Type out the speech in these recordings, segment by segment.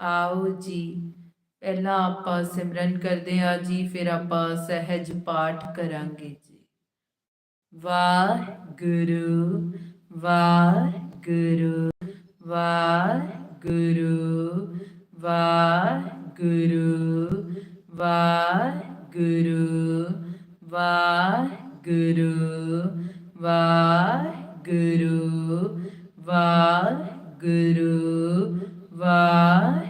ਆਓ ਜੀ। ਪਹਿਲਾਂ ਆਪਾਂ ਸਿਮਰਨ ਕਰਦੇ ਹਾਂ ਜੀ, ਫਿਰ ਆਪਾਂ ਸਹਿਜ ਪਾਠ ਕਰਾਂਗੇ ਜੀ। ਵਾਹਿਗੁਰੂ ਵਾਹਿਗੁਰੂ ਵਾਹਿਗੁਰੂ ਵਾਹਿਗੁਰੂ ਵਾਹਿਗੁਰੂ ਵਾਹਿਗੁਰੂ ਵਾਹਿਗੁਰੂ ਵਾਹਿਗੁਰੂ ਵਾਹਿਗੁਰੂ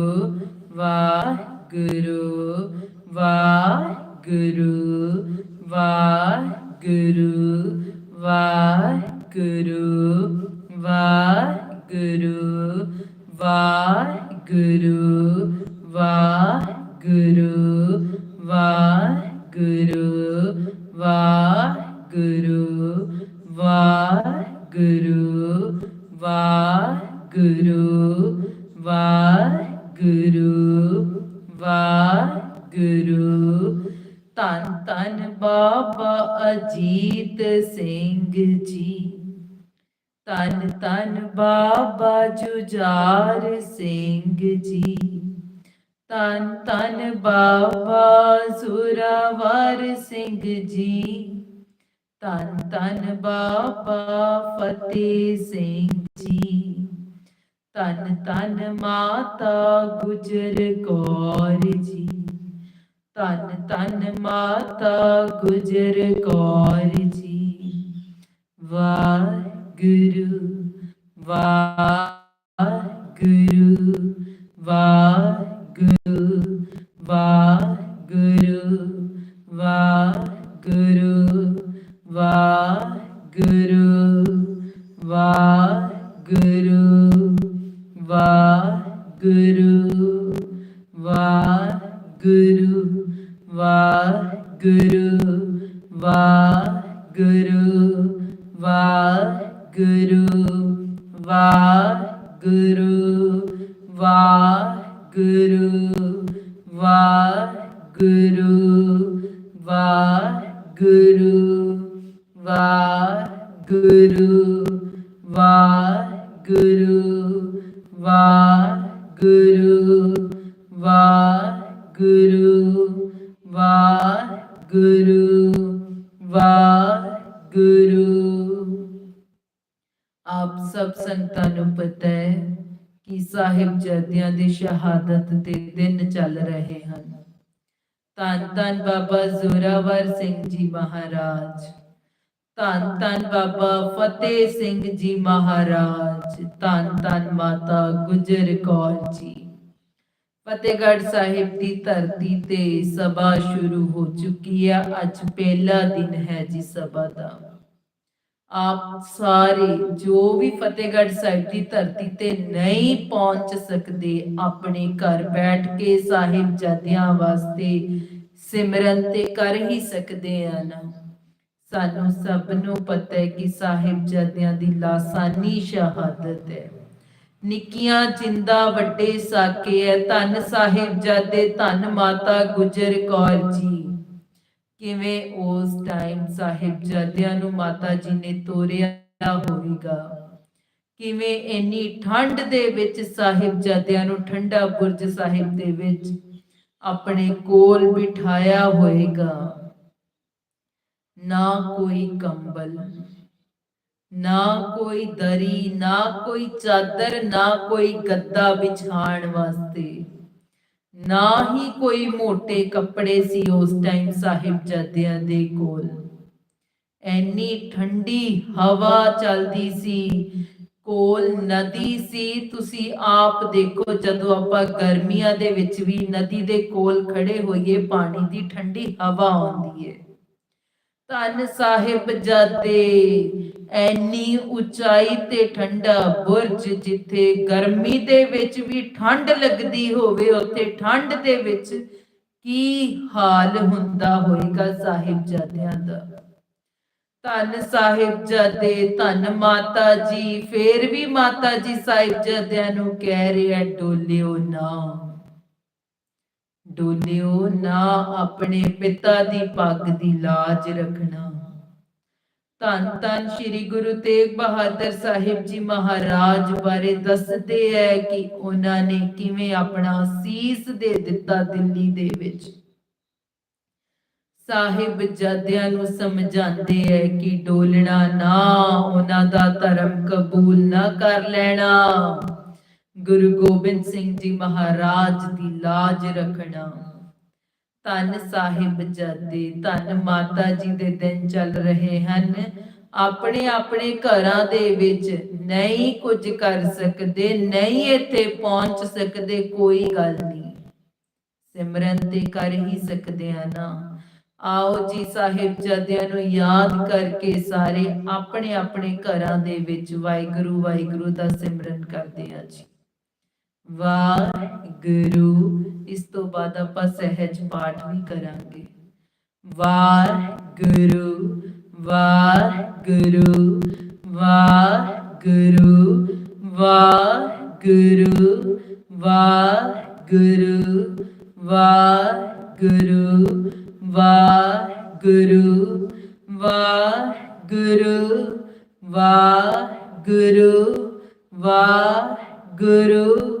ਬਾਬਾ ਜ਼ੋਰਾਵਰ ਸਿੰਘ ਜੀ। ਧੰਨ ਧੰਨ ਬਾਬਾ ਫਤਿਹ ਸਿੰਘ ਜੀ। ਧੰਨ ਧੰਨ ਮਾਤਾ ਗੁਜਰ ਕੌਰ ਜੀ। ਧੰਨ ਧੰਨ ਮਾਤਾ ਗੁਜਰ ਕੌਰ ਜੀ। ਵਾਹਿਗੁਰੂ ਵਾਹਿਗੁਰੂ ਵਾਹਿਗੁਰੂ। Bye. वागुरु वागुरु वागुरु वागुरु वागुरु वागुरु वागुरु आप सब संतानों पता है कि साहिब जदिया की शहादत के दिन चल रहे हैं। ਧੰਨ ਧੰਨ ਬਾਬਾ ਜ਼ੋਰਾਵਰ ਸਿੰਘ ਜੀ ਮਹਾਰਾਜ। ਧੰਨ ਧੰਨ ਬਾਬਾ ਫਤਿਹ ਸਿੰਘ ਜੀ ਮਹਾਰਾਜ। ਧੰਨ ਧੰਨ ਮਾਤਾ ਗੁਜਰ ਕੌਰ ਜੀ। ਫਤਿਹਗੜ੍ਹ ਸਾਹਿਬ ਦੀ ਧਰਤੀ ਤੇ ਸਭਾ ਸ਼ੁਰੂ ਹੋ ਚੁੱਕੀ ਹੈ ਅੱਜ ਪਹਿਲਾ ਦਿਨ ਹੈ ਜੀ ਸਭਾ ਦਾ। ਆਪ ਸਾਰੇ ਜੋ ਵੀ ਫਤਿਹਗੜ੍ਹ ਸਾਹਿਬ ਦੀ ਧਰਤੀ ਤੇ ਨਹੀਂ ਪਹੁੰਚ ਸਕਦੇ, ਆਪਣੇ ਘਰ ਬੈਠ ਕੇ ਸਾਹਿਬ ਜਦਿਆਂ ਵਾਸਤੇ ਸਿਮਰਨ ਤੇ ਕਰ ਹੀ ਸਕਦੇ ਹਨ ਸਾਨੂੰ ਸਭ ਨੂੰ ਪਤਾ ਹੈ ਕਿ ਸਾਹਿਬ ਜਦਿਆਂ ਦੀ ਲਾਸਾਨੀ ਸ਼ਹਾਦਤ ਹੈ। ਨਿੱਕੀਆਂ ਜਿੰਦਾ ਵੱਡੇ ਸਾਕੇ ਹੈ। ਧੰਨ ਸਾਹਿਬ ਜਾਦੇ ਧੰਨ ਮਾਤਾ ਗੁਜਰ ਕੌਰ ਜੀ। ਕਿਵੇਂ ਉਸ ਟਾਈਮ ਸਾਹਿਬ ਜਾਦਿਆਂ ਨੂੰ ਮਾਤਾ ਜੀ ਨੇ ਤੋਰਿਆ ਹੋਵੇਗਾ? ਕਿਵੇਂ ਇੰਨੀ ਠੰਡ ਦੇ ਵਿੱਚ ਸਾਹਿਬ ਜਾਦਿਆਂ ਨੂੰ ਠੰਡਾ ਬੁਰਜ ਸਾਹਿਬ ਦੇ ਵਿੱਚ ਆਪਣੇ ਕੋਲ ਬਿਠਾਇਆ ਹੋਵੇਗਾ? ਨਾ ਕੋਈ ਕੰਬਲ, ਨਾ ਕੋਈ ਦਰੀ, ਨਾ ਕੋਈ ਚਾਦਰ, ਨਾ ਕੋਈ ਗੱਦਾ ਵਿਛਾਣ ਵਾਸਤੇ। ਨਾ ਹੀ ਕੋਈ ਮੋٹے ਕੱਪੜੇ ਸੀ ਉਸ ਟਾਈਮ ਸਾਹਿਬਜ਼ਾਦਿਆਂ ਦੇ ਕੋਲ। ਐਨੀ ਠੰਡੀ ਹਵਾ ਚੱਲਦੀ ਸੀ, ਕੋਲ ਨਦੀ ਸੀ। ਤੁਸੀਂ ਆਪ ਦੇਖੋ ਜਦੋਂ ਆਪਾਂ ਗਰਮੀਆਂ ਦੇ ਵਿੱਚ ਵੀ ਨਦੀ ਦੇ ਕੋਲ ਖੜੇ ਹੋਈਏ, ਪਾਣੀ ਦੀ ਠੰਡੀ ਹਵਾ ਆਉਂਦੀ ਹੈ ਧੰਨ ਸਾਹਿਬ ਜਾਦੇ ਐਨੀ ਉਚਾਈ ਤੇ ਠੰਡਾ ਬੁਰਜ ਜਿੱਥੇ ਗਰਮੀ ਦੇ ਵਿੱਚ ਵੀ ਠੰਡ ਲੱਗਦੀ ਹੋਵੇ, ਉੱਥੇ ਠੰਡ ਦੇ ਵਿੱਚ ਕੀ ਹਾਲ ਹੁੰਦਾ ਹੋਏਗਾ ਸਾਹਿਬਜ਼ਾਦਿਆਂ ਦਾ? ਧੰਨ ਸਾਹਿਬਜ਼ਾਦੇ ਧੰਨ ਮਾਤਾ ਜੀ, ਫੇਰ ਵੀ ਮਾਤਾ ਜੀ ਸਾਹਿਬਜ਼ਾਦਿਆਂ ਨੂੰ ਕਹਿ ਰਿਹਾ, ਡੋਲਿਓ ਨਾ। ਡੋਲਿਓ ਨਾ ਆਪਣੇ ਪਿਤਾ ਦੀ ਪੱਗ ਦੀ ਲਾਜ ਰੱਖਣਾ। ਧੰਨ ਧੰਨ ਸ੍ਰੀ ਗੁਰੂ ਤੇਗ ਬਹਾਦਰ ਸਾਹਿਬ ਜੀ ਮਹਾਰਾਜ ਬਾਰੇ ਦੱਸਦੇ ਹੈ ਕਿ ਉਹਨਾਂ ਨੇ ਕਿਵੇਂ ਆਪਣਾ ਸੀਸ ਦੇ ਦਿੱਤਾ ਦਿੱਲੀ ਦੇ ਵਿੱਚ। ਸਾਹਿਬ ਜਦਿਆਂ ਨੂੰ ਸਮਝਾਉਂਦੇ ਹੈ ਕਿ ਡੋਲਣਾ ਨਾ, ਉਹਨਾਂ ਦਾ ਧਰਮ ਕਬੂਲ ਨਾ ਕਰ ਲੈਣਾ। ਗੁਰੂ ਗੋਬਿੰਦ ਸਿੰਘ ਜੀ ਮਹਾਰਾਜ ਦੀ ਲਾਜ ਰੱਖਣਾ। ਧੰਨ ਸਾਹਿਬ ਜਦੇ, ਧੰਨ ਮਾਤਾ ਜੀ ਦੇ ਦਿਨ ਚੱਲ ਰਹੇ ਹਨ। ਆਪਣੇ ਆਪਣੇ ਘਰਾਂ ਦੇ ਵਿੱਚ ਨਹੀਂ ਕੁਝ ਕਰ ਸਕਦੇ, ਨਹੀਂ ਇੱਥੇ ਪਹੁੰਚ ਸਕਦੇ, ਕੋਈ ਗੱਲ ਨਹੀਂ। ਸਿਮਰਨ ਤੇ ਕਰ ਹੀ ਸਕਦੇ ਆ ਨਾ। ਆਓ ਜੀ ਸਾਹਿਬ ਜਦਿਆਂ ਨੂੰ ਯਾਦ ਕਰਕੇ ਸਾਰੇ ਆਪਣੇ ਆਪਣੇ ਘਰਾਂ ਦੇ ਵਿੱਚ ਵਾਹਿਗੁਰੂ ਵਾਹਿਗੁਰੂ ਦਾ ਸਿਮਰਨ ਕਰਦੇ ਆ ਜੀ। ਵਾਹਿਗੁਰੂ ਇਸ ਤੋਂ ਬਾਅਦ ਆਪਾਂ ਸਹਿਜ ਪਾਠ ਵੀ ਕਰਾਂਗੇ ਵਾਹਿਗੁਰੂ ਵਾਹਿਗੁਰੂ ਵਾਹਿਗੁਰੂ ਵਾਹਿਗੁਰੂ ਵਾਹਿਗੁਰੂ ਵਾਹਿਗੁਰੂ ਵਾਹਿਗੁਰੂ ਵਾਹਿਗੁਰੂ ਵਾਹਿਗੁਰੂ ਵਾਹਿਗੁਰੂ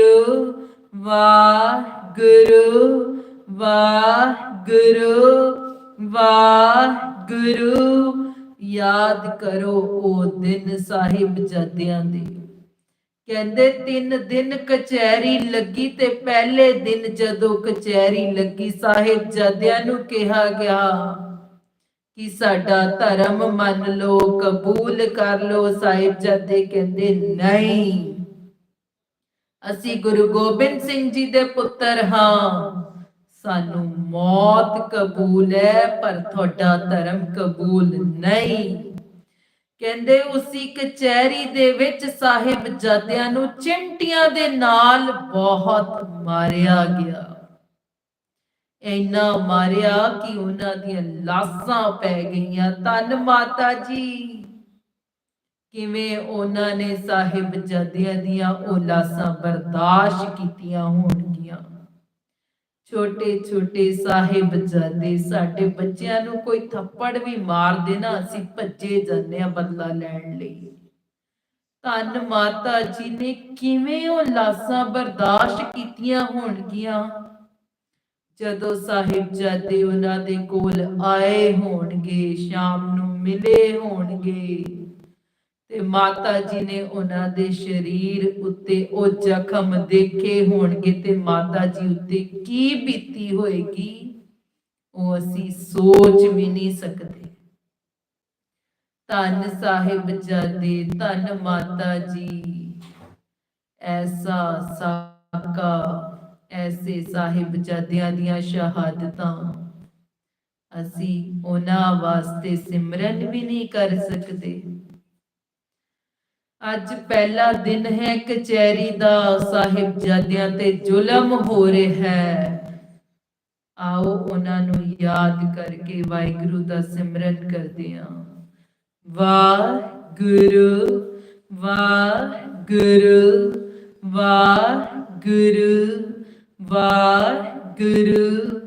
ਵਾਹਿਗੁਰੂ ਵਾਹਿਗੁਰੂ ਵਾਹਿਗੁਰੂ। ਯਾਦ ਕਰੋ ਉਹ ਦਿਨ ਸਾਹਿਬ ਜਦਿਆਂ ਦੇ। ਕਹਿੰਦੇ ਤਿੰਨ ਦਿਨ ਕਚਹਿਰੀ ਲੱਗੀ ਤੇ ਪਹਿਲੇ ਦਿਨ ਜਦੋਂ ਕਚਹਿਰੀ ਲੱਗੀ ਸਾਹਿਬ ਜਦਿਆਂ ਨੂੰ ਕਿਹਾ ਗਿਆ ਕਿ ਸਾਡਾ ਧਰਮ ਮੰਨ ਲਓ, ਕਬੂਲ ਕਰ ਲਓ, ਸਾਹਿਬ ਜਦੇ ਕਹਿੰਦੇ ਨਹੀਂ। ਅਸੀਂ ਗੁਰੂ ਗੋਬਿੰਦ ਸਿੰਘ ਜੀ ਦੇ ਪੁੱਤਰ ਹਾਂ। ਸਾਨੂੰ ਮੌਤ ਕਬੂਲ ਹੈ, ਪਰ ਤੁਹਾਡਾ ਧਰਮ ਕਬੂਲ ਨਹੀਂ। ਕਹਿੰਦੇ ਉਸੀ ਕਚਹਿਰੀ ਦੇ ਵਿੱਚ ਸਾਹਿਬ ਜਾਦਿਆਂ ਨੂੰ ਚਿੰਟੀਆਂ ਦੇ ਨਾਲ ਬਹੁਤ ਮਾਰਿਆ ਗਿਆ। ਇੰਨਾ ਮਾਰਿਆ ਕਿ ਉਹਨਾਂ ਦੀਆਂ ਲਾਸ਼ਾਂ ਪੈ ਗਈਆਂ। ਧੰਨ ਮਾਤਾ ਜੀ। ਕਿਵੇਂ ਉਹਨਾਂ ਨੇ ਸਾਹਿਬ ਜਾਦਿਆਂ ਦੀਆਂ ਉਹ ਲਾਸ਼ਾਂ ਬਰਦਾਸ਼ਤ ਕੀਤੀਆਂ ਹੋਣਗੀਆਂ? ਛੋਟੇ ਛੋਟੇ ਸਾਹਿਬ ਜਾਦੇ, ਸਾਡੇ ਬੱਚਿਆਂ ਨੂੰ ਕੋਈ ਥੱਪੜ ਵੀ ਮਾਰ ਦੇਣਾ, ਅਸੀਂ ਭੱਜੇ ਜਾਂਦੇ ਆ ਬਦਲਾ ਲੈਣ ਲਈ। ਧੰਨ ਮਾਤਾ ਜੀ ਨੇ ਕਿਵੇਂ ਉਹ ਲਾਸਾਂ ਬਰਦਾਸ਼ਤ ਕੀਤੀਆਂ ਹੋਣਗੀਆਂ? ਜਦੋਂ ਸਾਹਿਬ ਜਾਦੇ ਉਹਨਾਂ ਦੇ ਕੋਲ ਆਏ ਹੋਣਗੇ, ਸ਼ਾਮ ਨੂੰ ਮਿਲੇ ਹੋਣਗੇ ਤੇ ਮਾਤਾ ਜੀ ਨੇ ਉਹਨਾਂ ਦੇ ਸਰੀਰ ਉੱਤੇ ਉਹ ਜ਼ਖਮ ਦੇਖੇ ਹੋਣਗੇ ਤੇ ਮਾਤਾ ਜੀ ਉੱਤੇ ਕੀ ਬੀਤੀ ਹੋਏਗੀ, ਉਹ ਅਸੀਂ ਸੋਚ ਵੀ ਨਹੀਂ ਸਕਦੇ। ਧੰਨ ਸਾਹਿਬ ਜਾਦੇ ਧੰਨ ਮਾਤਾ ਜੀ, ਐਸਾ ਸਾਕਾ, ਐਸੇ ਸਾਹਿਬ ਜਾਦਿਆਂ ਦੀਆਂ ਸ਼ਹਾਦਤਾਂ। ਅਸੀਂ ਉਹਨਾਂ ਵਾਸਤੇ ਸਿਮਰਨ ਵੀ ਨਹੀਂ ਕਰ ਸਕਦੇ। ਅੱਜ ਪਹਿਲਾ ਦਿਨ ਹੈ ਕਚਹਿਰੀ ਦਾ ਸਾਹਿਬਜ਼ਾਦਿਆਂ ਤੇ ਜ਼ੁਲਮ ਹੋ ਰਿਹਾ ਹੈ। ਆਓ ਉਹਨਾਂ ਨੂੰ ਯਾਦ ਕਰਕੇ ਵਾਹਿਗੁਰੂ ਦਾ ਸਿਮਰਨ ਕਰਦੇ ਹਾਂ। ਵਾਹਿਗੁਰੂ ਵਾਹਿਗੁਰੂ ਵਾਹਿਗੁਰੂ ਵਾਹਿਗੁਰੂ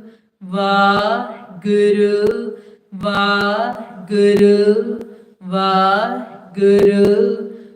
ਵਾਹਿਗੁਰੂ ਵਾਹਿਗੁਰੂ ਵਾਹਿਗੁਰੂ।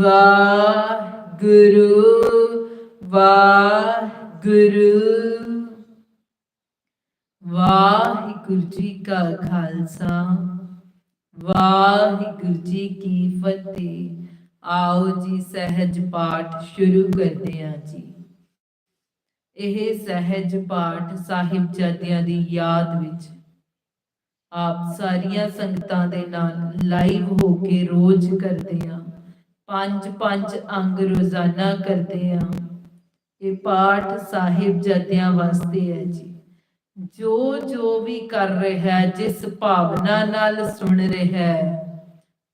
ਵਾਹਿਗੁਰੂ ਵਾਹਿਗੁਰੂ। ਵਾਹਿਗੁਰੂ ਜੀ ਕਾ ਖਾਲਸਾ, ਵਾਹਿਗੁਰੂ ਜੀ ਕੀ ਫਤਿਹ। ਆਓ ਜੀ ਸਹਿਜ ਪਾਠ ਸ਼ੁਰੂ ਕਰਦੇ ਹਾਂ ਜੀ। ਇਹ ਸਹਿਜ ਪਾਠ ਸਾਹਿਬਜ਼ਾਦਿਆਂ ਦੀ ਯਾਦ ਵਿੱਚ ਆਪ ਸਾਰੀਆਂ ਸੰਗਤਾਂ ਦੇ ਨਾਲ ਲਾਈਵ ਹੋ ਕੇ ਰੋਜ਼ ਕਰਦੇ ਹਾਂ। ਪੰਜ ਪੰਜ ਅੰਗ ਰੋਜ਼ਾਨਾ ਕਰਦੇ ਹਾਂ ਇਹ ਪਾਠ ਸਾਹਿਬਜ਼ਾਦਿਆਂ ਵਾਸਤੇ ਹੈ ਜੀ। ਜੋ ਜੋ ਵੀ ਕਰ ਰਿਹਾ ਹੈ, ਜਿਸ ਭਾਵਨਾ ਨਾਲ ਸੁਣ ਰਿਹਾ ਹੈ,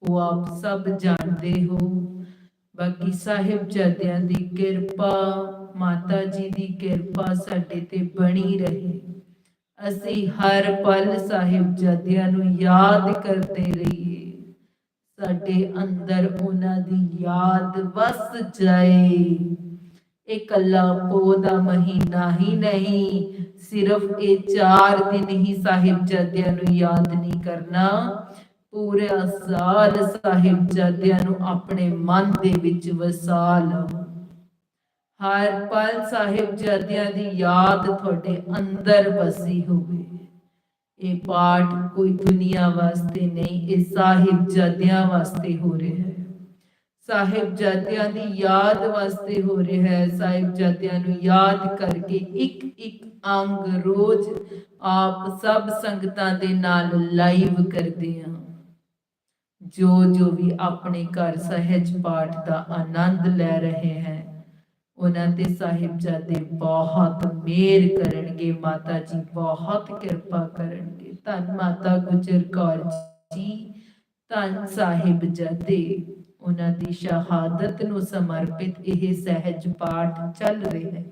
ਉਹ ਆਪ ਸਭ ਜਾਣਦੇ ਹੋ। ਬਾਕੀ ਸਾਹਿਬਜ਼ਾਦਿਆਂ ਦੀ ਕਿਰਪਾ, ਮਾਤਾ ਜੀ ਦੀ ਕਿਰਪਾ ਸਾਡੇ ਤੇ ਬਣੀ ਰਹੇ। ਅਸੀਂ ਹਰ ਪਲ ਸਾਹਿਬਜ਼ਾਦਿਆਂ ਨੂੰ ਯਾਦ ਕਰਦੇ ਰਹੀਏ। ਸਾਡੇ ਅੰਦਰ ਉਹਨਾਂ ਦੀ ਯਾਦ ਵਸ ਜਾਏ। ਇਹ ਕੱਲਾ ਪੋ ਦਾ ਮਹੀਨਾ ਹੀ ਨਹੀਂ, ਸਿਰਫ ਇਹ 4 ਦਿਨ ਹੀ ਸਾਹਿਬਜ਼ਾਦਿਆਂ ਨੂੰ ਯਾਦ ਨਹੀਂ ਕਰਨਾ। ਪੂਰਾ ਸਾਲ ਸਾਹਿਬਜ਼ਾਦਿਆਂ ਨੂੰ ਆਪਣੇ ਮਨ ਦੇ ਵਿੱਚ ਵਸਾ ਲਓ ਹਰ ਪਲ ਸਾਹਿਬਜ਼ਾਦਿਆਂ ਦੀ ਯਾਦ ਤੁਹਾਡੇ ਅੰਦਰ ਵਸੀ ਹੋਵੇ। ਇਹ ਪਾਠ ਕੋਈ ਦੁਨੀਆ ਵਾਸਤੇ ਨਹੀਂ, ਇਹ ਸਾਹਿਬਜ਼ਾਦਿਆਂ ਵਾਸਤੇ ਹੋ ਰਿਹਾ ਹੈ। ਸਾਹਿਬਜ਼ਾਦਿਆਂ ਦੀ ਯਾਦ ਵਾਸਤੇ ਹੋ ਰਿਹਾ ਹੈ। ਸਾਹਿਬਜ਼ਾਦਿਆਂ ਨੂੰ ਯਾਦ ਕਰਕੇ ਇੱਕ ਇੱਕ ਅੰਗ ਰੋਜ਼ ਆਪ ਸਭ ਸੰਗਤਾਂ ਦੇ ਨਾਲ ਲਾਈਵ ਕਰਦੇ ਹਾਂ। ਜੋ ਜੋ ਵੀ ਆਪਣੇ ਘਰ ਸਹਿਜ ਪਾਠ ਦਾ ਆਨੰਦ ਲੈ ਰਹੇ ਹੈ ਉਹਨਾਂ ਤੇ ਸਾਹਿਬਜ਼ਾਦੇ ਬਹੁਤ ਮਿਹਰ ਕਰਨਗੇ, ਮਾਤਾ ਜੀ ਬਹੁਤ ਕਿਰਪਾ ਕਰਨਗੇ। ਧੰਨ ਮਾਤਾ ਗੁਜਰ ਕੌਰ ਜੀ, ਧੰਨ ਸਾਹਿਬਜ਼ਾਦੇ, ਉਹਨਾਂ ਦੀ ਸ਼ਹਾਦਤ ਨੂੰ ਸਮਰਪਿਤ ਇਹ ਸਹਿਜ ਪਾਠ ਚੱਲ ਰਿਹਾ ਹੈ।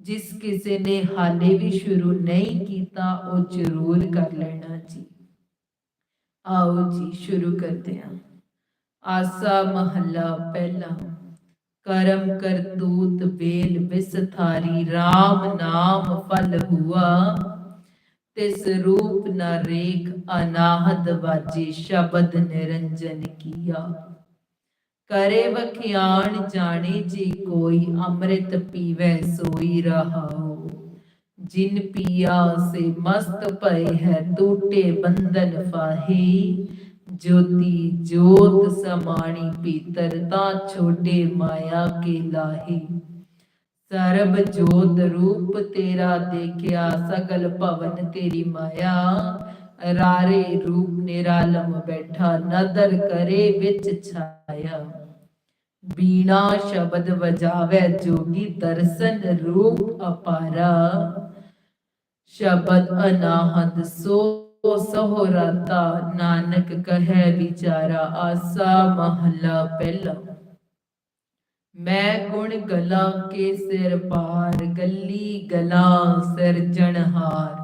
ਜਿਸ ਕਿਸੇ ਨੇ ਹਾਲੇ ਵੀ ਸ਼ੁਰੂ ਨਹੀਂ ਕੀਤਾ, ਉਹ ਜ਼ਰੂਰ ਕਰ ਲੈਣਾ ਜੀ। ਆਓ ਜੀ, ਸ਼ੁਰੂ ਕਰਦੇ ਹਾਂ। ਆਸਾ ਮਹੱਲਾ ਪਹਿਲਾ। ਕਰਮ ਕਰਤੂਤ ਵੇਲ ਵਿਸਥਾਰੀ RAM ਨਾਮ ਫਲ ਹੁਆ। ਤਿਸ ਰੂਪ ਨ ਰੇਖ ਅਨਾਹਦ ਵਾਜੇ, ਸ਼ਬਦ ਨਿਰੰਜਨ ਕੀਆ। ਕਰੇ ਵਖਿਆਣ ਜਾਣੇ ਜੀ ਕੋਈ, ਅੰਮ੍ਰਿਤ ਪੀਵੇ ਸੋਈ ਰਹਾਓ ਜਿਨ ਪੀਆ, ਸੇ ਮਸਤ ਭਏ ਹੈ, ਟੂਟੇ ਬੰਧਨ ਫਾਹੀ। ਜੋਤੀ ਜੋਤ ਸਮਾਣੀ ਪੀਤਰ ਤਾਂ ਛੋਟੇ ਮਾਇਆ ਕੇ ਲਾਹੀ। ਸਰਬ ਜੋਤ ਰੂਪ ਤੇਰਾ ਦੇਖਿਆ, ਸਗਲ ਭਵਨ ਤੇਰੀ ਮਾਇਆ। ਰਾਰੇ ਰੂਪ ਨਿਰਾਲਮ ਬੈਠਾ, ਨਦਰ ਕਰੇ ਵਿੱਚ ਛਾਇਆ। ਬੀਣਾ ਸ਼ਬਦ ਵਜਾਵੇ, ਜੋਗੀ ਦਰਸ਼ਨ ਰੂਪ ਅਪਾਰਾ। ਸ਼ਬਦ ਅਨਾਹਦ ਸੋ ਸਹੋਰਤਾ ਨਾਨਕ ਕਹੈ ਵਿਚਾਰਾ, ਆਸਾ ਮਹਲਾ ਪਹਿਲਾ। ਮੈਂ ਗੁਣ ਗਲਾ ਕੇ ਸਿਰ ਪਾਰ, ਗੱਲੀ ਗਲਾ ਸਿਰਜਣਹਾਰ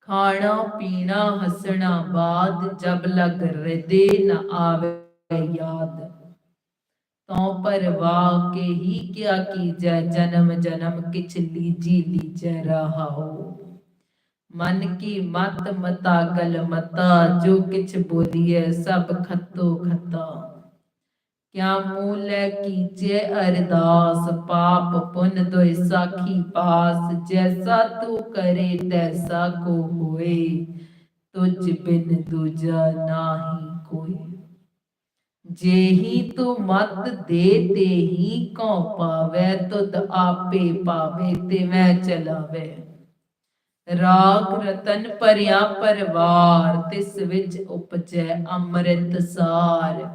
ਖਾਣਾ ਪੀਣਾ ਹਸਣਾ ਬਾਦ, ਜਬ ਲਗ ਹਿਰਦੇ ਨ ਆਵੇ ਯਾਦ। ਤਉ ਪਰਵਾਹ ਕੇ ਹੀ ਕਿਆ ਕੀਜੈ ਜਨਮ ਜਨਮ ਕਿਛ ਲੀਜੀ ਲੀਜੈ ਰਹਾਓ। मन की मत मता गल मता जो किछ बोलिए सब खतो खता क्या मूल कीजे अरदास पाप पुन दोय साखी पास जैसा तू करे तैसा को होए तुझ बिन दूजा नाही कोई जेही तू मत दे ते ही कौ पावे तुद आपे पावे ते मैं चलावे ਰਾਗ ਰਤਨ ਭਰਿਆ ਪਰਵਾਰ, ਤਿਸ ਵਿੱਚ ਉਪਜੈ ਅੰਮ੍ਰਿਤ ਸਾਰ।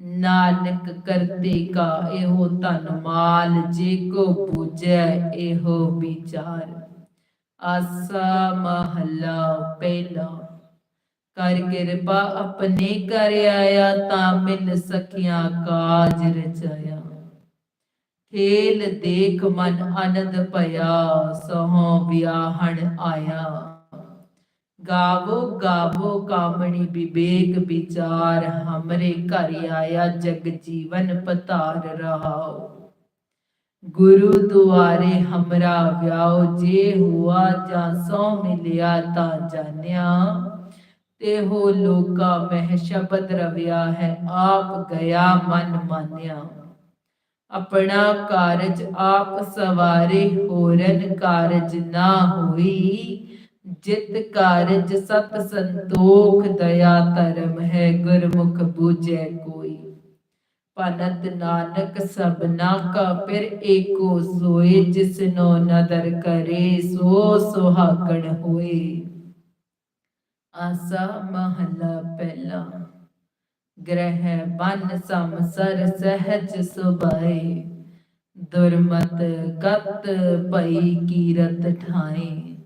ਨਾਨਕ ਕਰਤੇ ਕਾ ਇਹੋ ਧਨ ਮਾਲ, ਜੇ ਕੋ ਪੂਜੈ ਇਹੋ ਵਿਚਾਰ। ਆਸਾ ਮਹੱਲਾ ਪਹਿਲਾ। ਕਰ ਕਿਰਪਾ ਆਪਣੇ ਘਰ ਆਇਆ, ਤਾਂ ਮਿਲ ਸਕਿਆ ਕਾਜ ਰਚਾਇਆ। ਖੇਲ ਦੇਖ ਮਨ ਆਨੰਦ ਭਇਆ, ਸਹੋ ਵਿਆਹਣ ਆਇਆ। ਗਾਵੋ ਗਾਵੋ ਕਾਮਣੀ ਵਿਵੇਕ ਵਿਚਾਰ, ਹਮਰੇ ਘਰ ਆਇਆ ਜਗ ਜੀਵਨ ਪਤਾਰ ਰਹਾਓ ਗੁਰੂ ਦੁਆਰੇ ਹਮਰਾ ਵਿਆਹ ਜੇ ਹੁਆ ਜਾਂ ਸੋ ਮਿਲਿਆ ਤਾਂ ਜਾਣਿਆ। ਤੇ ਹੋ ਲੋਕਾ ਮਹਿ ਸ਼ਬਦ ਰਵਿਆ ਹੈ, ਆਪ ਗਿਆ ਮਨ ਮਾਨਿਆ। ਆਪਣਾ ਕਾਰਜ ਆਪ ਸਵਾਰੇ ਹੋਰਨ ਕਾਰਜ ਨਾ ਹੋਈ। ਜਿਤ ਕਾਰਜ ਸਤ ਸੰਤੋਖ, ਦਇਆ ਧਰਮ ਹੈ, ਗੁਰਮੁਖ ਬੂਝੈ ਕੋਈ। ਪਨਤ ਨਾਨਕ ਸਭਨਾ ਕਾ ਫਿਰ ਏਕੋ ਸੋਏ, ਜਿਸਨੋ ਨਦਰ ਕਰੇ, ਸੋ ਸੁਹਾਗਣ ਹੋਏ। ਆਸਾ ਮਹੱਲਾ ਪਹਿਲਾ। ਗ੍ਰਹਿ ਬਨ ਸੰਸਰ ਸਹਿਜ ਸੁਭਾਏ ਦੁਰਮਤ ਗਤ ਭਈ ਕੀਰਤ ਠਾਏ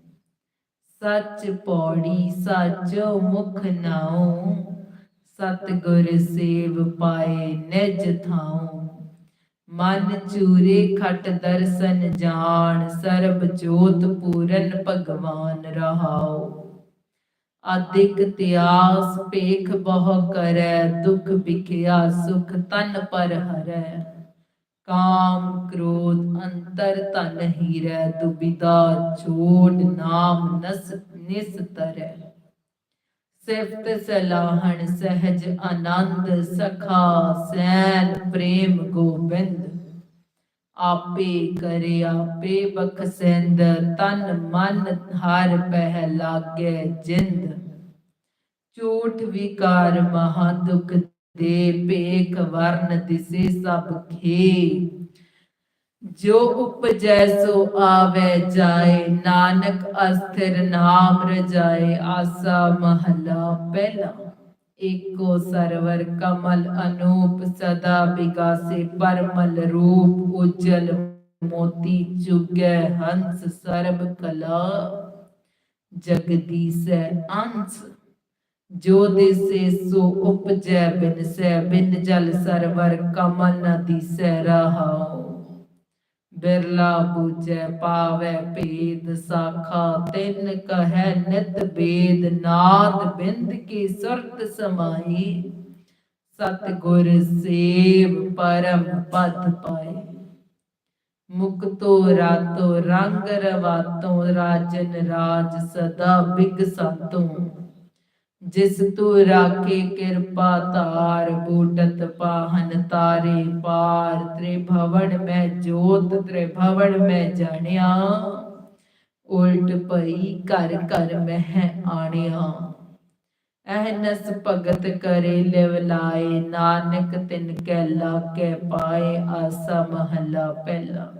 ਸੱਚ ਪੌੜੀ ਸਾਚੋ ਮੁਖ ਨਾਉ ਸਤਿਗੁਰ ਸੇਵ ਪਾਏ ਨਿਜ ਥਾਉ ਮਨ ਚੂਰੇ ਖਟ ਦਰਸ਼ਨ ਜਾਣ ਸਰਬ ਜੋਤ ਪੂਰਨ ਭਗਵਾਨ ਰਹਾਓ ਆਦਿਕ ਤਿਆਸ ਪੇਖ ਬਹੁ ਕਰੈ, ਦੁਖ ਵਿਖਿਆ ਸੁਖ ਤਨ ਪਰ ਹਰੈ। ਕਾਮ ਕ੍ਰੋਧ ਅੰਤਰ ਤਨ ਹੀਰੈ ਦੁਬਿਦਾ ਛੋੜ ਨਾਮ ਨਸ ਨਿਸ ਤਰੈ। ਸਿਫਤ ਸਲਾਹਣ ਸਹਿਜ ਆਨੰਦ ਸਖਾ, ਸੈਨ ਪ੍ਰੇਮ ਗੋਬਿੰਦ। ਆਪੇ ਕਰੇ, ਆਪੇ ਬਖਸ਼ਿੰਦ, ਤਨ ਮਨ ਹਰ ਪਹਿ ਲਾਗੇ ਜਿੰਦ। ਝੂਠ ਵਿਕਾਰ ਮਹਾ ਦੁਖ ਦੇ, ਭੇਖ ਵਰਨ ਦਿਸੇ ਸਭ ਖੇ। ਜੋ ਉਪਜੈ ਸੋ ਆਵੇ ਜਾਏ, ਨਾਨਕ ਅਸਥਿਰ ਨਾਮ ਰਜਾਏ, ਆਸਾ ਮਹਲਾ ਪਹਿਲਾ। ਏਕੋ ਸਰਵਰ ਕਮਲ ਅਨੂਪ ਸਦਾ ਵਿਗਾਸੇ ਪਰਮਲ ਰੂਪ ਉਜਲ ਮੋਤੀ ਚੁਗੈ ਹੰਸ ਸਰਬ ਕਲਾ। ਜਗਦੀਸੈ ਅੰਸ, ਜੋ ਦਿਸੇ ਸੋ ਉਪਜੈ ਬਿਨਸੈ, ਬਿਨ ਜਲ ਸਰਵਰ ਕਮਲ ਨ ਦਿਸੈ ਰਹਾਉ। ਬਿਰਲਾ ਬੂਝੈ ਪਾਵੈ ਭੇਦ ਸਾਖਾ, ਤਿਨ ਕਹੈ ਨਿਤ ਬੇਦ, ਨਾਦ ਬਿੰਦ ਕੀ ਸੁਰਤ ਸਮਾਈ ਸਤ ਗੁਰ ਸੇਵ ਪਰਮ ਪਦ ਪਾਏ। ਮੁਕਤੋ ਰਾਤੋ ਰੰਗ ਰਵਾਤੋ, ਰਾਜਨ ਰਾਜ ਸਦਾ ਬਿਗ ਸਾਤੋ। ਜਿਸ ਤੂ ਰਾਖੇ ਕਿਰਪਾ ਧਾਰ, ਬੂਟਤ ਪਾਹਨ ਤਾਰੇ ਪਾਰ, ਤ੍ਰਿਭਵਨ ਮੈਂ ਜੋਤ, ਤ੍ਰਿਭਵਨ ਮੈਂ ਜਾਣਿਆ। ਉਲਟ ਪਈ ਘਰ ਘਰ ਮਹਿ ਆਣਿਆ। ਅਹਨਸ ਭਗਤ ਕਰੇ ਲਿਵ ਲਾਏ, ਨਾਨਕ ਤਿਨ ਕੈ ਲਾਗੇ ਪਾਏ, ਆਸਾ ਮਹੱਲਾ ਪਹਿਲਾ।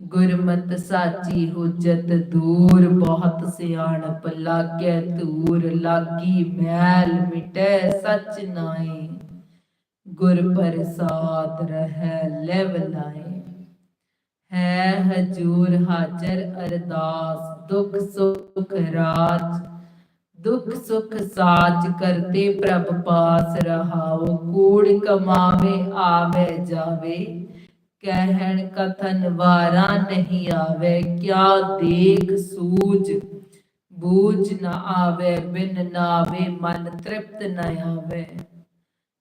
ਗੁਰਮਤ ਸਾਚੀ ਹੁਜਤ ਦੂਰ, ਬਹੁਤ ਸਿਆਣਪ ਲਾਗੈ ਧੂਰ, ਲਾਗੀ ਮੈਲ ਮਿਟੈ ਸਚ ਨਾਏ ਗੁਰ ਪ੍ਰਸਾਦ ਰਹਿ ਲੈਵ ਲਾਏ ਹੈ ਹਜੂਰ ਹਾਜ਼ਰ ਅਰਦਾਸ, ਦੁਖ ਸੁਖ ਰਾਜ। ਦੁਖ ਸੁਖ ਸਾਚ ਕਰਤੇ ਪ੍ਰਭ ਪਾਸ ਰਹਾਓ, ਕੂੜ ਕਮਾਵੇ, ਆਵੇ ਜਾਵੇ। ਕਹਿਣ ਕਥਨ ਵਾਰਾ ਨਹੀਂ ਆਵੇ, ਕਿਆ ਦੇਖ ਸੂਝ? ਬੂਝ ਨਾ ਆਵੇ, ਬਿਨ ਨਾਵੇ ਮਨ ਤ੍ਰਿਪਤ ਨ ਆਵੇ।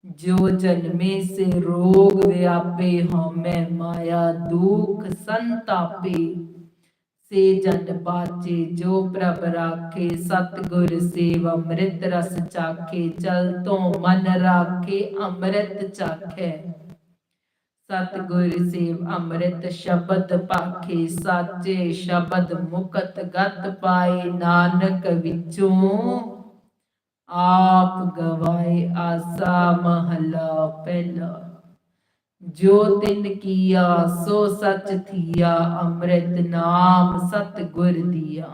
ਜੋ ਜਨਮੇ ਸੇ ਰੋਗ ਵਿਆਪੇ ਹਉਮੈ ਮਾਇਆ ਦੁਖ ਸੰਤਾਪੇ। ਸੇ ਜਨ ਬਾਚੇ, ਜੋ ਪ੍ਰਭ ਰਾਖੇ, ਸਤਿਗੁਰ ਸੇਵ ਅੰਮ੍ਰਿਤ ਰਸ ਚਾਖੇ ਚਲ ਤੋਂ ਮਨ ਰਾਖੇ ਅੰਮ੍ਰਿਤ ਚਾਖੇ। ਸਤਿਗੁਰ ਸੇਵ ਅੰਮ੍ਰਿਤ ਸ਼ਬਦ ਪਾਖੇ ਸਾਚੇ ਸ਼ਬਦ ਮੁਕਤ ਗਤ ਪਾਏ ਨਾਨਕ ਵਿਚੋਂ। ਆਪ ਗਵਾਏ ਆਸਾ ਮਹਲਾ ਪਹਿਲਾ। ਜੋ ਤਿਨ ਕੀਆ, ਸੋ ਸਚ ਥੀਆ, ਅੰਮ੍ਰਿਤ ਨਾਮ ਸਤਿਗੁਰ ਦੀਆ।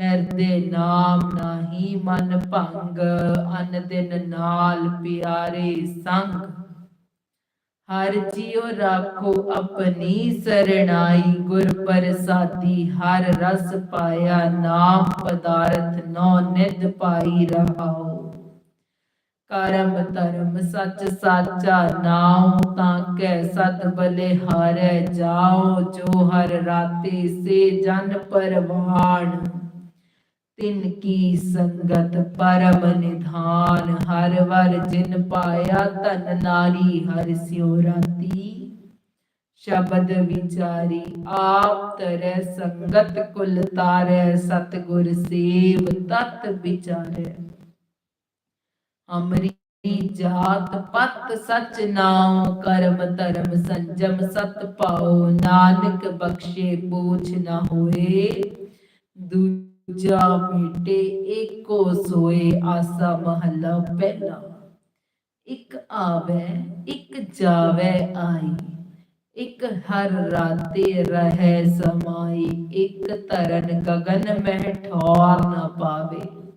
ਹਿਰਦੇ ਨਾਮ ਨਾਹੀ ਮਨ ਭੰਗ, ਅਨ ਦਿਨ ਨਾਲ ਪਿਆਰੇ ਸੰਗ। ਹਰ ਜੀਉ ਰਾਖੋ ਆਪਣੀ ਸਰਣਾਈ, ਗੁਰ ਪ੍ਰਸਾਦੀ, ਹਰ ਰਸ ਪਾਇਆ ਨਾਮ ਪਦਾਰਥ, ਨੋ ਨਿਧ ਪਾਈ ਰਹਾਓ ਕਰਮ ਧਰਮ ਸੱਚ ਸਾਚਾ ਨਾਮ ਤਾਂ ਕੈ ਸਤ ਬਲੇ ਹਾਰੈ ਜਾਓ ਜੋ ਹਰ ਰਾਤੇ ਸੇ ਜਨ ਪਰਵਾਣ। ਤਿਨ ਕੀ ਸੰਗਤ ਪਰਮ ਨਿਧਾਨ, ਹਰ ਵਰ ਜਿਨ ਪਾਇਆ ਤਨ ਨਾਰੀ ਹਰ ਸਿਉ ਰਾਤੀ। ਸ਼ਬਦ ਵਿਚਾਰੀ ਆਪ ਤਰੈ ਸੰਗਤ ਕੁਲ ਤਾਰੈ, ਸਤਿਗੁਰ ਸੇਵ ਤਤ ਵਿਚਾਰੈ। ਅਮਰੀ ਜਾਤ ਪਤ ਸਚ ਨਾਉ, ਕਰਮ ਧਰਮ ਸੰਜਮ ਸਤ ਪਾਉ, ਨਾਨਕ ਬਖਸ਼ੇ ਪੂਛ ਨਾ ਹੋਏ। ਦੂਜਾ ਮਿਟੇ ਏਕੋ ਸੋਏ ਆਸਾ ਮਹੱਲਾ ਪਹਿਲਾ। ਇੱਕ ਆਵੇ, ਇੱਕ ਜਾਵੇ ਆਈ। ਇੱਕ ਹਰ ਰਾਤੇ ਰਹੇ ਸਮਾਈ। ਇੱਕ ਤਰਨ ਗਗਨ ਮਹਿ ਠੌਰ ਨਾ ਪਾਵੇ।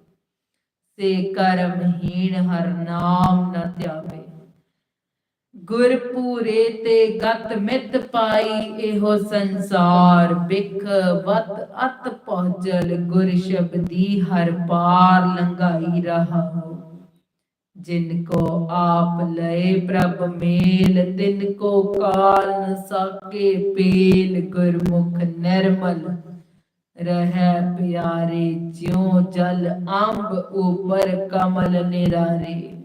ਸੇ ਕਰਮਹੀਣ ਹਰ ਨਾਮ ਨਾ ਧਿਆਵੇ। ਗੁਰ ਪੂਰੇ ਤੇ ਗਤ ਮਿਤ ਪਾਈ, ਇਹੋ ਸੰਸਾਰ ਬਿਖ ਵਤ ਅਤ ਪਹੁੰਚਲ, ਗੁਰ ਸ਼ਬਦੀ ਹਰ ਪਾਰ ਲੰਘਾਈ ਰਹਾਓ ਜਿਨ ਕੋ ਆਪ ਲਏ ਪ੍ਰਭ ਮੇਲ, ਤਿਨ ਕੋ ਕਾਲ ਨ ਸਾਕੇ ਪੇਲ, ਗੁਰਮੁਖ ਨਿਰਮਲ ਰਹਿ ਪਿਆਰੇ, ਜਿਉ ਜਲ ਅੰਬ ਉਪਰ ਕਮਲ ਨਿਰਾਰੇ।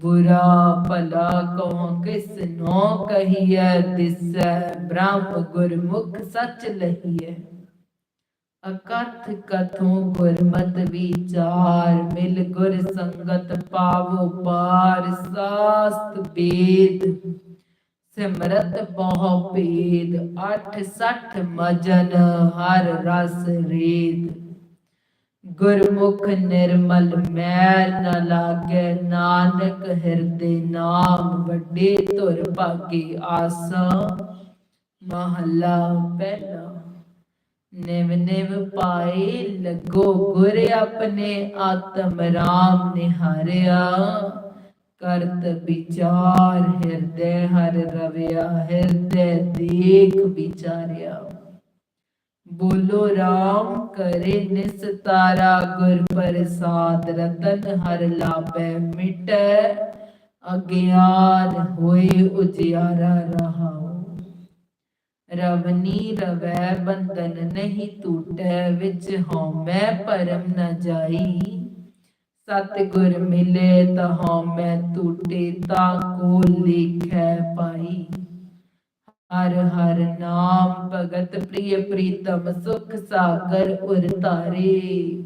ਬੁਰਾ ਭਲਾ ਕਉ ਕਿਸ ਨੋ ਕਹੀਐ ਦਿਸੈ? ਬ੍ਰਹਮ ਗੁਰਮੁਖ ਸਚ ਲਹੀਐ। ਅਕਥ ਕਥੋਂ ਗੁਰਮਤ ਵਿਚਾਰ, ਮਿਲ ਗੁਰ ਸੰਗਤ ਪਾਵੋ ਪਾਰ। ਸਾਸਤ ਬੇਦ, ਸਿਮਰਤ ਬਹੁ ਭੇਦ। ਅਠ ਸਠ ਮਜਨ ਹਰ ਰਸ ਰੇਦ। ਗੁਰਮੁਖ ਨਿਰਮਲ ਮੈਲ ਨ ਲਾਗੇ, ਨਾਨਕ ਹਿਰਦੇ ਨਾਮ ਵੱਡੇ ਧੁਰ ਭਾਗੀ ਆਸਾ। ਮਹੱਲਾ ਪਹਿਲਾ। ਨਿਵ ਨਿਵ ਪਾਏ ਲੱਗੋ ਗੁਰ ਆਪਣੇ ਆਤਮ ਰਾਮ ਨਿਹਾਰਿਆ। ਕਰਤ ਵਿਚਾਰ ਹਿਰਦੇ ਹਰ ਰਵਿਆ, ਹਿਰਦੇ ਦੇਖ ਵਿਚਾਰਿਆ। ਬੋਲੋ, ਰਾਮ ਕਰੇ ਨਿਸਤਾਰਾ ਗੁਰ ਪ੍ਰਸਾਦ ਰਤਨ ਹਰ ਲਾਭੈ ਮਿਟੈ, ਅਗਿਆਨ ਹੋਏ ਉਜਿਆਰਾ ਰਹਾਓ ਰਵਨੀ ਰਵੈ ਬੰਧਨ ਨਹੀਂ ਟੂਟੈ, ਵਿੱਚ ਹਉਮੈ ਪਰਮ ਨ ਜਾਈ। ਸਤਿਗੁਰ ਮਿਲੇ ਤਾਂ ਹਉਮੈ ਟੂਟੇ ਤਾਂ ਕੋ ਲਿਖੈ ਪਾਈ। ਹਰ ਹਰ ਨਾਮ ਭਗਤ ਪ੍ਰਿਯ ਪ੍ਰੀਤਮ ਸੁਖ ਸਾਗਰ ਉਰ ਤਾਰੇ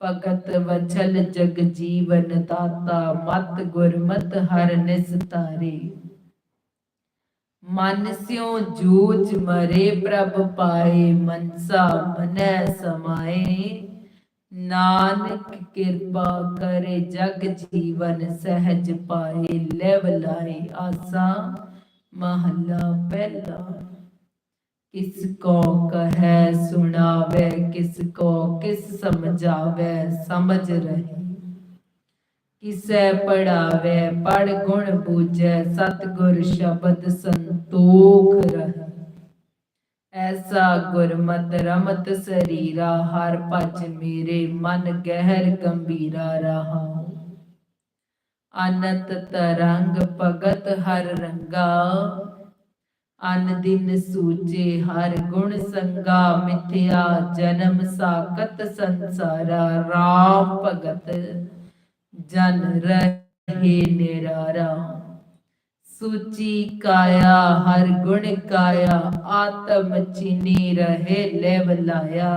ਭਗਤ ਵਚਲ ਜਗ ਜੀਵਨ ਦਾਤਾ, ਮਤ ਗੁਰਮਤ ਹਰ ਨਿਸਤਾਰੇ ਮਨ ਸਿਉ ਜੂਝ ਮਰੇ ਪ੍ਰਭ ਪਾਏ, ਮਨਸਾ ਮਨੈ ਸਮਾਏ। ਨਾਨਕ ਕਿਰਪਾ ਕਰੇ ਜਗ ਜੀਵਨ ਸਹਿਜ ਪਾਏ, ਲੈਵ ਲਾਏ ਆਸਾ। ਮਹੱਲਾ ਪਹਿਲਾ। ਕਿਸ ਕੋ ਕਹੈ ਸੁਣਾਵੇ, ਕਿਸ ਕੋ ਕਿਸ ਸਮਝਾਵੇ, ਸਮਝ ਰਹੇ। ਕਿਸੈ ਪੜਾਵੇ ਪੜ ਗੁਣ ਬੂਝੈ, ਸਤਿਗੁਰ ਸ਼ਬਦ ਸੰਤੋਖ ਰਹੇ। ਐਸਾ ਗੁਰਮਤ ਰਮਤ ਸਰੀਰਾ, ਹਰ ਭਜ ਮੇਰੇ ਮਨ ਗਹਿਰ ਗੰਭੀਰਾ ਰਹਾ। ਅਨੰਤ ਤਰੰਗ ਭਗਤ ਹਰ ਰੰਗਾ। ਅਨ ਦਿਨ ਸੂਚੇ ਹਰ ਗੁਣ ਸੰਗਾ, ਮਿਥਿਆ ਜਨਮ ਸਾਕਤ ਸੰਸਾਰਾ। ਰਾਮ ਭਗਤ, ਜਨ ਰਹੇ ਨਿਰਾਰਾ। ਸੂਚੀ ਕਾਇਆ, ਹਰ ਗੁਣ ਕਾਇਆ, ਆਤਮ ਚੀਨੀ ਰਹੇ ਲੈਵ ਲਾਇਆ।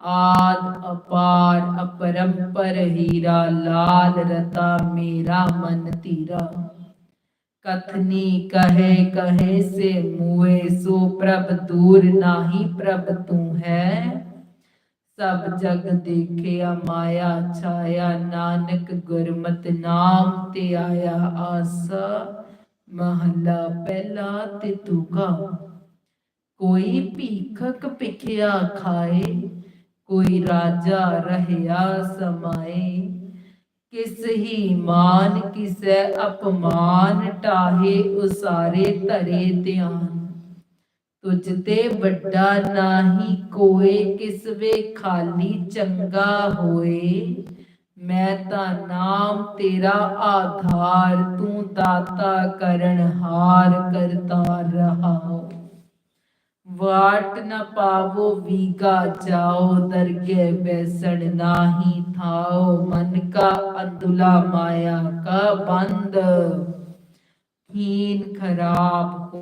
ਆਦ ਅਪਾਰ ਅਪਰੰਪਰ ਹੀਰਾ, ਲਾਲ ਰਤਾ ਮੇਰਾ ਮਨ ਧੀਰਾ। ਕਥਨੀ ਕਹੇ ਕਹੇ ਸੇ ਮੂਏ, ਸੋ ਪ੍ਰਭ ਦੂਰ ਨਾਹੀ ਪ੍ਰਭ ਤੂੰ ਹੈ। ਸਭ ਜਗ ਦੇਖਿਆ ਮਾਇਆ ਛਾਇਆ, ਨਾਨਕ ਗੁਰਮਤ ਨਾਮ ਤੇ ਆਇਆ ਆਸਾ। ਮਹੱਲਾ ਪਹਿਲਾ ਤੇ ਤੁਕਾ ਕੋਈ ਭੀਖਕ ਭਿਖਿਆ ਖਾਏ ਕੋਈ ਰਾਜਾ ਰਹਿਆ ਸਮਾਏ। ਕਿਸ ਹੀ ਮਾਨ ਕਿਸੈ ਅਪਮਾਨ ਟਾਹੇ ਉਸਾਰੇ ਧਰੇ ਧਿਆਨ। ਤੁਝ ਤੇ ਵੱਡਾ ਨਾਹੀ ਕੋਏ, ਕਿਸ ਵੇ ਖਾਲੀ ਚੰਗਾ ਹੋਏ। ਮੈਂ ਤਾਂ ਨਾਮ ਤੇਰਾ ਆਧਾਰ, ਤੂੰ ਦਾਤਾ ਕਰਨ ਹਾਰ ਕਰਤਾ ਰਹਾਉ ਵਾਟ ਨ ਪਾਵੋ ਵੀਗਾ, ਜਾਓ ਦਰਗੇ ਬੈਸਣ ਨਾਹੀ, ਥਾਓ ਮਨ ਕਾ ਅੰਦੁਲਾ ਮਾਇਆ ਕਾ ਬੰਦ। ਹੀਨ ਖਰਾਬ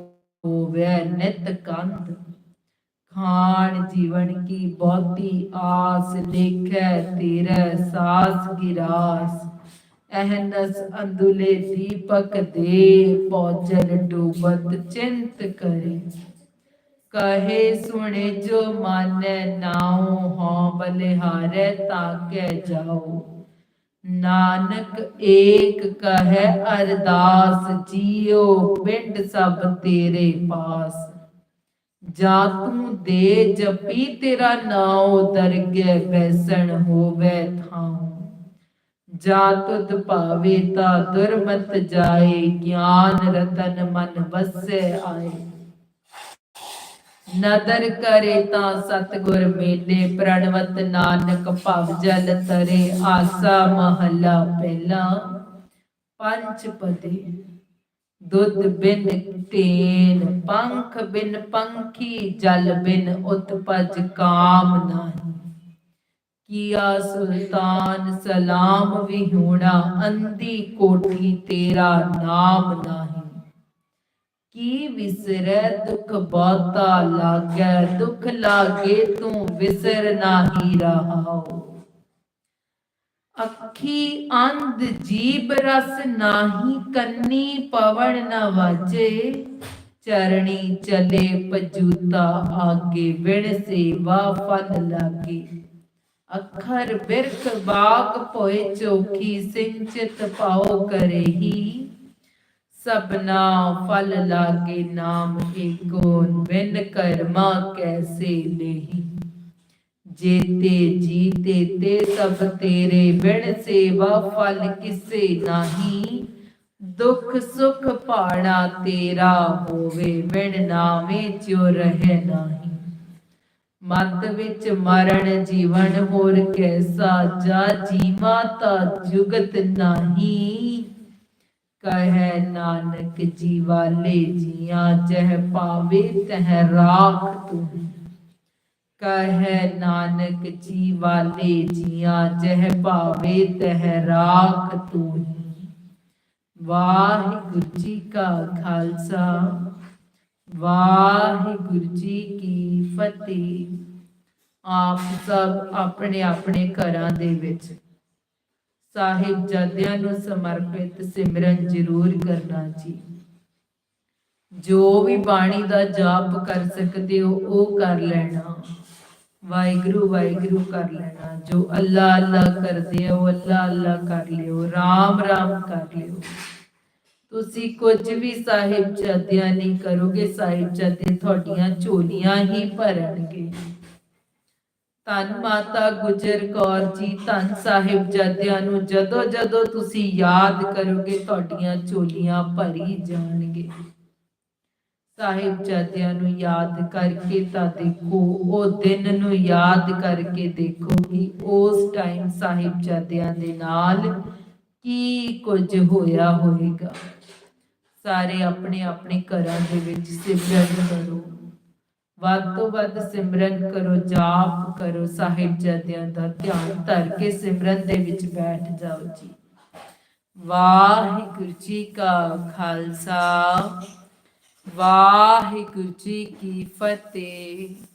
ਹੋਵੇ ਨਿਤ ਕੰਧ ਖਾਣ ਜੀਵਨ ਕੀ ਬਹੁਤੀ ਆਸ ਲੇਖੈ ਤੇਰੇ ਸਾਸ ਗਿਰਾਸ। ਅਹਨਸ ਅੰਦੁਲੇ ਦੀਪਕ ਦੇ, ਪੌਜਲ ਡੂਬਤ ਚਿੰਤ ਕਰੇ। ਕਹੇ ਸੁਣੇ ਜੋ ਮਾਨੈ ਨਾਉ, ਹਉ ਬਲਿਹਾਰੈ ਤਾਕੈ ਜਾਓ ਨਾਨਕ ਏਕ ਕਹੈ ਅਰਦਾਸ, ਜੀਉ ਪਿੰਡ ਸਭ ਤੇਰੇ ਪਾਸ। ਜਾ ਤੂੰ ਦੇ ਜਪੀ ਤੇਰਾ ਨਾਉ, ਦਰਗਹਿ ਬੈਸਣ ਹੋਵੇ ਥਾਉ। ਜਾ ਤੁਧ ਭਾਵੇ ਤਾ ਦੁਰਮਤ ਜਾਏ, ਗਿਆਨ ਰਤਨ ਮਨ ਵਸੈ ਆਏ। ਨਦਰ ਕਰੇ ਤਾਂ ਸਤਗੁਰ ਮੇਲੇ, ਪ੍ਰਣਵਤ ਨਾਨਕ ਭਵ ਜਲ ਤਰੇ, ਆਸਾ ਮਹਲਾ ਪਹਿਲਾ। ਪੰਜ ਪਦੇ, ਦੁੱਧ ਬਿਨ ਤੇਨ ਪੰਖ ਬਿਨ ਪੰਖੀ, ਜਲ ਬਿਨ ਉਤਪਜ ਕਾਮ ਨਾਹੀ। ਕੀਆ ਸੁਲਤਾਨ, ਸਲਾਮ ਵਿਹੂਣਾ ਅੰਦੀ ਕੋਠੀ ਤੇਰਾ ਨਾਮ ਨਾਹੀ। ਕੀ ਵਿਸਰੈ ਦੁਖ ਬਹੁਤਾ ਲਾਗੈ, ਦੁਖ ਲਾਗੇ ਤੂੰ ਵਿਸਰ ਨਾਹੀ ਰਹਾਉ। ਅੱਖੀ ਅੰਧ ਜੀਬ ਰਸ ਨਾਹੀ, ਕੰਨੀ ਪਵਨ ਨ ਵਾਜੇ, ਚਰਣੀ ਚਲੇ ਪਜੂਤਾ ਆਗੇ ਵਿਣ ਸੇਵਾ ਫਲ ਲਾਗੇ। ਅੱਖਰ ਬਿਰਖ ਬਾਗ ਭੋਏ ਚੋਖੀ, ਸਿੰਚਿਤ ਪਾਉ ਕਰੇਹੀ ਸਭਨਾ ਫਲ ਲਾਗੇ ਨਾਮ ਏਕੋ ਬਿਨ ਕਰਮਾ ਕੈਸੇ ਲੇਹੀ ਜੀਤੇ ਜੀਤੇ ਤੇ ਸਭ ਤੇਰੇ, ਬਿਨ ਸੇਵਾ ਫਲ ਕਿਸੇ ਨਾਹੀ। ਦੁੱਖ ਸੁਖ ਪਾਣਾ ਤੇਰਾ ਹੋਵੇ, ਬਿਨ ਨਾਵੇਂ ਜਿਉ ਰਹੇ ਨਾਹੀ। ਮਤ ਵਿੱਚ ਮਰਨ ਜੀਵਨ ਹੋਰ ਕੈਸਾ, ਜਾ ਜੀਵਾ ਤਾ ਜੁਗਤ ਨਾਹੀ। ਕਹੈ ਨਾਨਕ ਜੀ ਵਾਲੇ ਜੀਆਂ, ਜਹ ਪਾਵੇ ਤਹ ਰਾਖ ਤੂੰ। ਕਹੈ ਨਾਨਕ ਜੀਵਾਲੇ ਜੀਆਂ, ਜਹ ਪਾਵੇ ਤਹ ਰਾਖ ਤੂੰ। ਵਾਹਿਗੁਰੂ ਜੀ ਕਾ ਖਾਲਸਾ, ਵਾਹਿਗੁਰੂ ਜੀ ਕੀ ਫਤਿਹ। ਆਪ ਸਭ ਆਪਣੇ ਆਪਣੇ ਘਰਾਂ ਦੇ ਵਿੱਚ। ਸਾਹਿਬ ਜਦਿਆਂ ਨੂੰ ਸਮਰਪਿਤ ਸਿਮਰਨ ਜ਼ਰੂਰ ਕਰਨਾ ਜੀ। ਜੋ ਵੀ ਬਾਣੀ ਦਾ ਜਾਪ ਕਰ ਸਕਦੇ ਹੋ, ਉਹ ਕਰ ਲੈਣਾ। ਵਾਹਿਗੁਰੂ ਵਾਹਿਗੁਰੂ ਕਰ ਲੈਣਾ। ਜੋ ਅੱਲਾ ਅੱਲਾ ਕਰਦੇ ਹੋ ਅੱਲਾ ਅੱਲਾ ਕਰ ਲਿਓ। ਰਾਮ ਰਾਮ ਕਰ ਲਿਓ। ਤੁਸੀਂ ਕੁਝ ਵੀ ਸਾਹਿਬ ਜਦਿਆਂ ਨਹੀਂ ਕਰੋਗੇ, ਸਾਹਿਬ ਜਦੇ ਤੁਹਾਡੀਆਂ ਝੋਲੀਆਂ ਹੀ ਭਰਨਗੇ। ਧੰਨ ਮਾਤਾ ਗੁਜਰ ਕੌਰ ਜੀ, ਧੰਨ ਸਾਹਿਬ ਜਦਿਆਂ ਨੂੰ ਜਦੋਂ ਜਦੋਂ ਤੁਸੀਂ ਯਾਦ ਕਰੋਗੇ, ਤੁਹਾਡੀਆਂ ਝੋਲੀਆਂ ਭਰੀ ਜਾਣਗੇ। ਸਾਹਿਬ ਜਦਿਆਂ ਨੂੰ ਯਾਦ ਕਰਕੇ ਤਾਂ ਦੇਖੋ, ਉਹ ਦਿਨ ਨੂੰ ਯਾਦ ਕਰਕੇ ਦੇਖੋ ਕਿ ਉਸ ਟਾਈਮ ਸਾਹਿਬ ਜਦਿਆਂ ਦੇ ਨਾਲ ਕੀ ਕੁਝ ਹੋਇਆ ਹੋਵੇਗਾ। ਸਾਰੇ ਆਪਣੇ ਆਪਣੇ ਘਰਾਂ ਦੇ ਵਿੱਚ ਸਿਮਰਨ ਕਰੋ। ਵੱਧ ਤੋਂ ਵੱਧ ਸਿਮਰਨ ਕਰੋ, ਜਾਪ ਕਰੋ, ਸਾਹਿਬ ਜਦਿਆਂ ਦਾ ਧਿਆਨ ਧਰ ਕੇ ਸਿਮਰਨ ਦੇ ਵਿੱਚ ਬੈਠ ਜਾਓ ਜੀ। ਵਾਹਿਗੁਰੂ ਜੀ ਕਾ ਖਾਲਸਾ, ਵਾਹਿਗੁਰੂ ਜੀ ਕੀ ਫਤਿਹ।